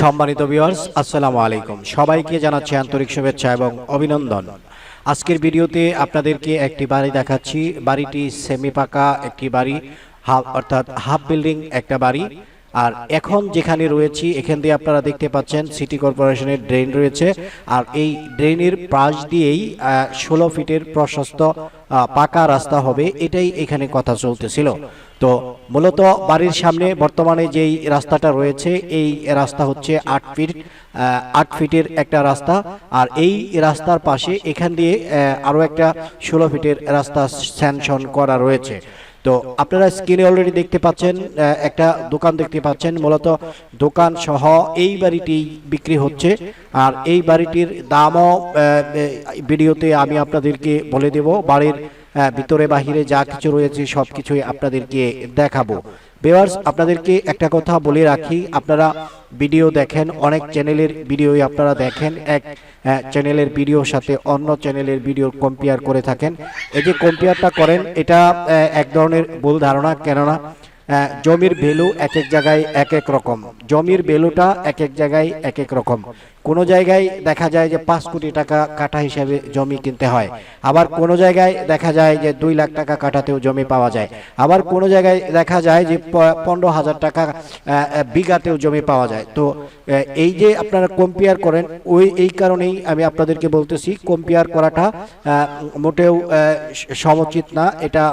সম্মানিত ভিউয়ার্স আসসালামু আলাইকুম। সবাইকে জানাচ্ছি আন্তরিক শুভেচ্ছা এবং অভিনন্দন। আজকের ভিডিওতে আপনাদেরকে একটি বাড়ি দেখাচ্ছি। বাড়িটি সেমি পাকা একটি বাড়ি হাফ অর্থাৎ হাফ বিল্ডিং একটা বাড়ি। আর এখন যেখানে রয়েছি এখান দিয়ে আপনারা দেখতে পাচ্ছেন সিটি কর্পোরেশনের ড্রেন রয়েছে। আর এই ড্রেনের পাশ দিয়েই ষোলো ফিটের প্রশস্ত পাকা রাস্তা হবে। এটাই এখানে কথা চলতেছিল। তো মূলত বাড়ির সামনে বর্তমানে যেই রাস্তাটা রয়েছে এই রাস্তা হচ্ছে আট ফিট আট ফিটের একটা রাস্তা। আর এই রাস্তার পাশে এখান দিয়ে আহ, আরও একটা ষোলো ফিটের রাস্তা স্যাংশন করা রয়েছে। তো আপনারা স্ক্রিনে অলরেডি দেখতে পাচ্ছেন একটা দোকান দেখতে পাচ্ছেন। মূলত দোকান সহ এই বাড়িটি বিক্রি হচ্ছে। আর এই বাড়িটির দামও ভিডিওতে আমি আপনাদেরকে বলে দেব। বাড়ির ভিতরে, বাহিরে যা কিছু রয়েছে সব কিছুই আপনাদেরকে দেখাবো। বেওয়ার্স আপনাদেরকে একটা কথা বলে রাখি, আপনারা ভিডিও দেখেন, অনেক চ্যানেলের ভিডিওই আপনারা দেখেন, এক চ্যানেলের ভিডিওর সাথে অন্য চ্যানেলের ভিডিও কম্পেয়ার করে থাকেন। এই যে কম্পেয়ারটা করেন, এটা এক ধরনের ভুল ধারণা, কেননা জমির ভ্যালু এক এক জায়গায় এক এক রকম। জমির ভ্যালুটা এক এক জায়গায় এক এক রকম। কোনো জায়গায় দেখা যায় যে পাঁচ কোটি টাকা কাঠা হিসাবে জমি কিনতে হয়। আবার কোনো জায়গায় দেখা যায় যে দুই লাখ টাকা কাঠাতেও জমি পাওয়া যায়। আবার কোনো জায়গায় দেখা যায় যে পনেরো হাজার টাকা বিঘাতেও জমি পাওয়া যায়। তো এই যে আপনারা কম্পেয়ার করেন, ওই, এই কারণেই আমি আপনাদেরকে বলতেছি কম্পেয়ার করাটা মোটেও সমুচিত না। এটা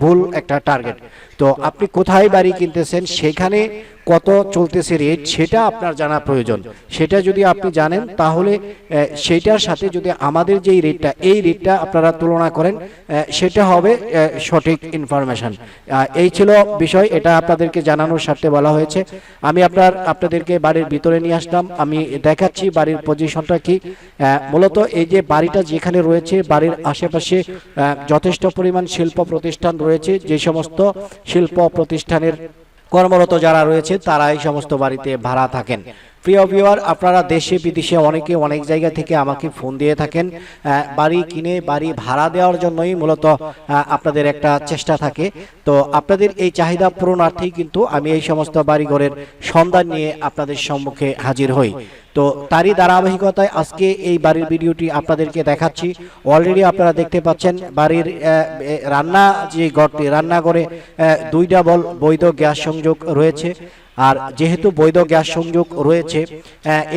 ভুল একটা টার্গেট তো আপনি কোথায় বাড়ি কিনতেছেন, সেখানে কত চলতেছে রেট সেটা আপনার জানা প্রয়োজন। সেটা যদি আপনি জানেন তাহলে আহ, সেইটার সাথে যদি আমাদের যেই রেটটা এই রেটটা আপনারা তুলনা করেন সেটা হবে সঠিক ইনফরমেশন এই ছিল বিষয় এটা আপনাদেরকে জানানোর স্বার্থে বলা হয়েছে। আমি আপনার আপনাদেরকে বাড়ির ভিতরে নিয়ে আসলাম। আমি দেখাচ্ছি বাড়ির পজিশনটা কি। মূলত এই যে বাড়িটা যেখানে রয়েছে বাড়ির আশেপাশে যথেষ্ট পরিমাণ শিল্প প্রতিষ্ঠান রয়েছে। যে সমস্ত শিল্প প্রতিষ্ঠানের কর্মরত যারা রয়েছে তারা এই সমস্ত বাড়িতে ভাড়া থাকেন। প্রিয় ভিওয়ার আপনারা দেশে, বিদেশে অনেকে অনেক জায়গা থেকে আমাকে ফোন দিয়ে থাকেন। বাড়ি কিনে, বাড়ি ভাড়া দেওয়ার জন্যই মূলত আপনাদের একটা চেষ্টা থাকে। তো আপনাদের এই চাহিদা পূরণার্থেই কিন্তু আমি এই সমস্ত বাড়িঘরের সন্ধান নিয়ে আপনাদের সম্মুখে হাজির হই। তো তারই ধারাবাহিকতায় আজকে এই বাড়ির ভিডিওটি আপনাদেরকে দেখাচ্ছি। অলরেডি আপনারা দেখতে পাচ্ছেন বাড়ির রান্না যে ঘরটি রান্নাঘরে আহ, দুই ডাবল বৈধ গ্যাস সংযোগ রয়েছে। আর যেহেতু বৈধ গ্যাস সংযোগ রয়েছে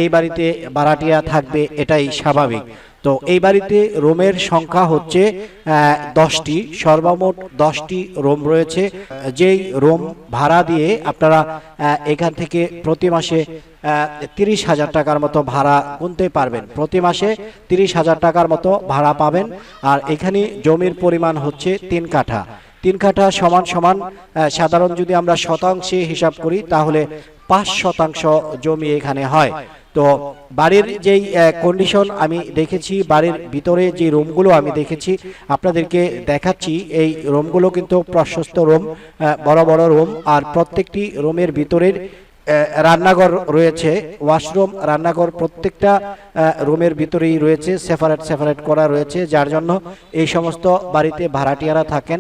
এই বাড়িতে ভাড়াটিয়া থাকবে এটাই স্বাভাবিক। তো এই বাড়িতে রোমের সংখ্যা হচ্ছে দশটি, সর্বমোট দশটি রোম রয়েছে। যেই রোম ভাড়া দিয়ে আপনারা এখান থেকে প্রতি মাসে তিরিশ হাজার টাকার মতো ভাড়া গুনতে পারবেন। প্রতি মাসে তিরিশ হাজার টাকার মতো ভাড়া পাবেন। আর এখানে জমির পরিমাণ হচ্ছে তিন কাঠা। তিন কাঠা সমান সমান সাধারণ যদি আমরা শতাংশে হিসাব করি, তাহলে পাঁচ শতাংশ জমি এখানে হয়। তো বাড়ির যেই কন্ডিশন আমি দেখেছি, বাড়ির ভিতরে যে রুমগুলো আমি দেখেছি, আপনাদেরকে দেখাচ্ছি, এই রুমগুলো কিন্তু প্রশস্ত রুম বড় বড় রুম, আর প্রত্যেকটি রুমের ভিতরের রান্নাঘর রয়েছে, ওয়াশরুম, রান্নাঘর প্রত্যেকটা রুমের ভিতরেই রয়েছে, সেপারেট সেপারেট করা রয়েছে, যার জন্য এই সমস্ত বাড়িতে ভাড়াটিয়ারা থাকেন।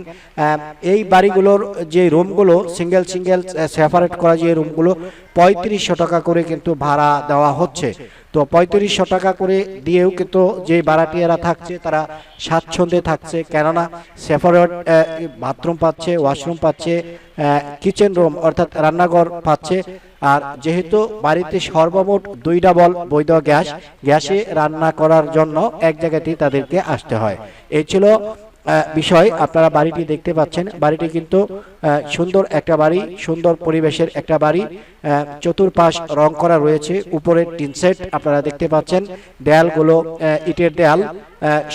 এই বাড়িগুলোর যে রুমগুলো, সিঙ্গেল সিঙ্গেল সেপারেট করা যে রুমগুলো, পঁয়ত্রিশশো টাকা করে কিন্তু ভাড়া দেওয়া হচ্ছে। তো পঁয়ত্রিশশো টাকা করে দিয়েও কিন্তু যে ভাড়াটিয়ারা থাকছে, তারা স্বাচ্ছন্দ্যে থাকছে। কেননা সেপারেট বাথরুম পাচ্ছে, ওয়াশরুম পাচ্ছে কিচেন রুম অর্থাৎ রান্নাঘর পাচ্ছে। আর যেহেতু বাড়িতে সর্বমোট দুই ডাবল বৈধ গ্যাস, গ্যাসে রান্না করার জন্য এক জায়গাতেই তাদেরকে আসতে হয়। এই ছিল বিষয় আপনারা বাড়িটি দেখতে পাচ্ছেন। বাড়িটি কিন্তু সুন্দর একটা বাড়ি, সুন্দর পরিবেশের একটা বাড়ি। চতুর্পাশ রং করা রয়েছে, উপরে টিন সেট আপনারা দেখতে পাচ্ছেন। দেয়ালগুলো ইটের দেয়াল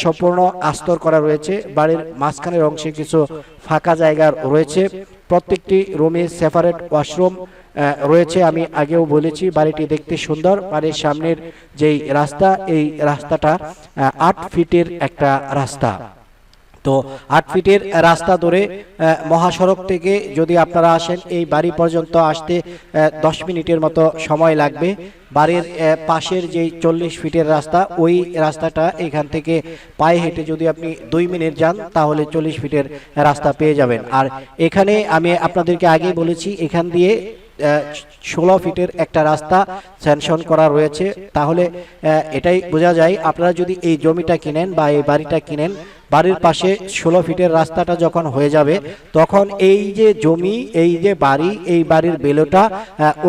সম্পূর্ণ আস্তর করা রয়েছে। বাড়ির মাঝখানের অংশে কিছু ফাঁকা জায়গা রয়েছে। প্রত্যেকটি রুমে সেপারেট ওয়াশরুম রয়েছে। আমি আগেও বলেছি, বাড়িটি দেখতে সুন্দর। বাড়ির সামনের যেই রাস্তা, এই রাস্তাটা আট ফিটের একটা রাস্তা। তো আট ফিটের রাস্তা ধরে মহাসড়ক থেকে যদি আপনারা আসেন, এই বাড়ি পর্যন্ত আসতে দশ মিনিটের মতো সময় লাগবে। বাড়ির পাশের যে চল্লিশ ফিটের রাস্তা, ওই রাস্তাটা এখান থেকে পায়ে হেঁটে যদি আপনি দুই মিনিট যান, তাহলে চল্লিশ ফিটের রাস্তা পেয়ে যাবেন। আর এখানে আমি আপনাদেরকে আগেই বলেছি, এখান দিয়ে ষোলো ফিটের একটা রাস্তা স্যাংশন করা রয়েছে। তাহলে এটাই বোঝা যায়, আপনারা যদি এই জমিটা কিনেন বা এই বাড়িটা কিনেন বাড়ির পাশে ষোলো ফিটের রাস্তাটা যখন হয়ে যাবে, তখন এই যে জমি, এই যে বাড়ি, এই বাড়ির বেলোটা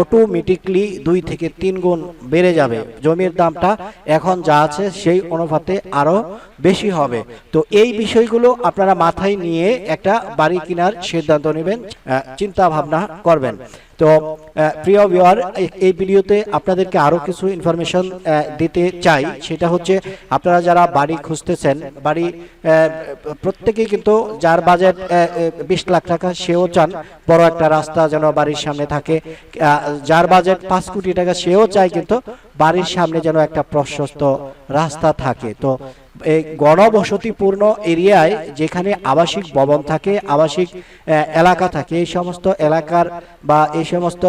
অটোমেটিকলি দুই থেকে তিন গুণ বেড়ে যাবে। জমির দামটা এখন যা আছে সেই অনুপাতে আরও বেশি হবে। তো এই বিষয়গুলো আপনারা মাথায় নিয়ে একটা বাড়ি কেনার সিদ্ধান্ত নেবেন চিন্তা ভাবনা করবেন। তো প্রিয় ভিউয়ার এই ভিডিওতে আপনাদেরকে আরও কিছু ইনফরমেশন দিতে চাই। সেটা হচ্ছে আপনারা যারা বাড়ি খুঁজতেছেন, বাড়ি প্রত্যেকেই কিন্তু যার বাজেট বিশ লাখ টাকা, সেও চান বড় একটা রাস্তা যেন বাড়ির সামনে থাকে। যার বাজেট পাঁচ কোটি টাকা, সেও চায় কিন্তু বাড়ির সামনে যেন একটা প্রশস্ত রাস্তা থাকে। তো গণবসতিপূর্ণ এরিয়ায় যেখানে আবাসিক ভবন থাকে, আবাসিক এলাকা থাকে, এই সমস্ত এলাকার বা এই সমস্ত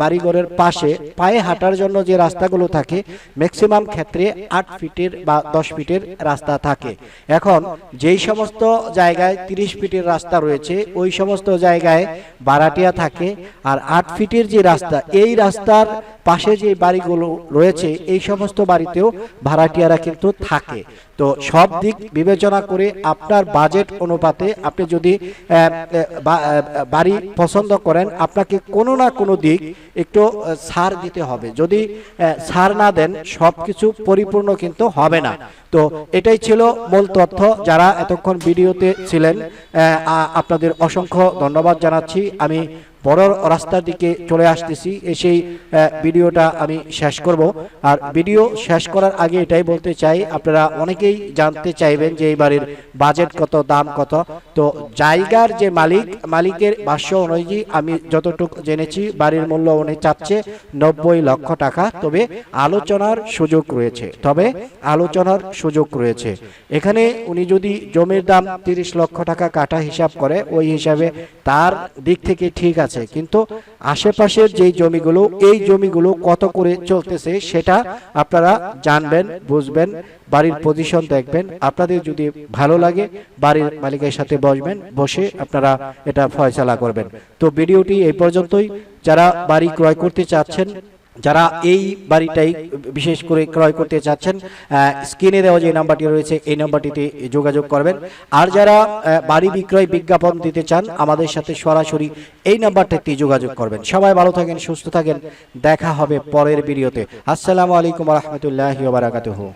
বাড়িঘরের পাশে পায়ে হাঁটার জন্য যে রাস্তাগুলো থাকে ম্যাক্সিমাম ক্ষেত্রে আট ফিটের বা দশ ফিটের রাস্তা থাকে। এখন যেই সমস্ত জায়গায় তিরিশ ফিটের রাস্তা রয়েছে, ওই সমস্ত জায়গায় বারাটিয়া থাকে আর আট ফিটের যে রাস্তা, এই রাস্তার পাশে যে বাড়িগুলো রয়েছে, এই সমস্ত বাড়িতেও ভাড়াটিয়ারা কিন্তু থাকে। তো সব দিক বিবেচনা করে আপনার বাজেট অনুপাতে আপনি যদি বাড়ি পছন্দ করেন, আপনাকে কোনো না কোনো দিক একটু ছাড় দিতে হবে। যদি সার না দেন, সব কিছু পরিপূর্ণ কিন্তু হবে না। তো এটাই ছিল মূল তথ্য। যারা এতক্ষণ ভিডিওতে ছিলেন আপনাদের অসংখ্য ধন্যবাদ জানাচ্ছি। আমি বড় রাস্তার দিকে চলে আসতেছি। আহ, ভিডিওটা আমি শেষ করব। আর ভিডিও শেষ করার আগে এটাই বলতে চাই আপনারা অনেকেই জানতে চাইবেন যে এই বাড়ির বাজেট কত দাম কত। তো জায়গার যে মালিক মালিকের ভাষ্য অনুযায়ী আমি যতটুকু জেনেছি বাড়ির মূল্য উনি চাচ্ছে নব্বই লক্ষ টাকা। তবে আলোচনার সুযোগ রয়েছে তবে আলোচনার সুযোগ রয়েছে। এখানে উনি যদি জমির দাম তিরিশ লক্ষ টাকা কাটা হিসাব করে ওই হিসাবে তার দিক থেকে ঠিক আছে। কিন্তু আশেপাশের যেই জমিগুলো, এই জমিগুলো কত করে চলতেছে সেটা আপনারা জানবেন, বুঝবেন, বাড়ির পজিশন দেখবেন। আপনাদের যদি ভালো লাগে, বাড়ির মালিকের সাথে বসবেন, বসে আপনারা এটা ফয়সালা করবেন। তো ভিডিওটি এই পর্যন্তই। যারা বাড়ি ক্রয় করতে চাচ্ছেন যারা এই বাড়িটাই বিশেষ করে ক্রয় করতে চাচ্ছেন স্ক্রিনে দেওয়া যে নাম্বারটি রয়েছে, এই নাম্বারটিতে যোগাযোগ করবেন। আর যারা বাড়ি বিক্রয় বিজ্ঞাপন দিতে চান, আমাদের সাথে সরাসরি এই নাম্বারটাতে যোগাযোগ করবেন। সবাই ভালো থাকেন, সুস্থ থাকেন। দেখা হবে পরের ভিডিওতে। আসসালামু আলাইকুম রহমতুল্লাহ বারাকাতুহু।